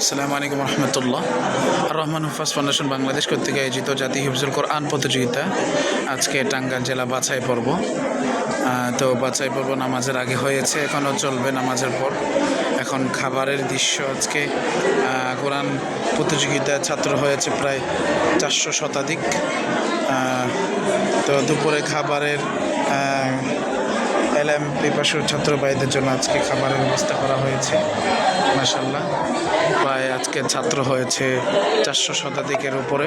আসসালামু আলাইকুম রহমতুল্লাহ। রহমান হুফাজ ফাউন্ডেশন বাংলাদেশ কর্তৃক আয়োজিত জাতি হিফজুল কোরআন প্রতিযোগিতা। আজকে টাঙ্গাইল জেলা বাছাই পর্ব। তো বাছাই পর্ব নামাজের আগে হয়েছে এখনও চলবে নামাজের পর। এখন খাবারের দৃশ্য আজকে কোরআন প্রতিযোগিতায় ছাত্র হয়েছে প্রায় চারশো শতাধিক। তো দুপুরে খাবারের আহ, এলএম পিপাসু ছাত্র ভাইদের জন্য আজকে খাবারের ব্যবস্থা করা হয়েছে। মাসাল্লাহ প্রায় আজকে ছাত্র হয়েছে চারশো শতাধিকের উপরে।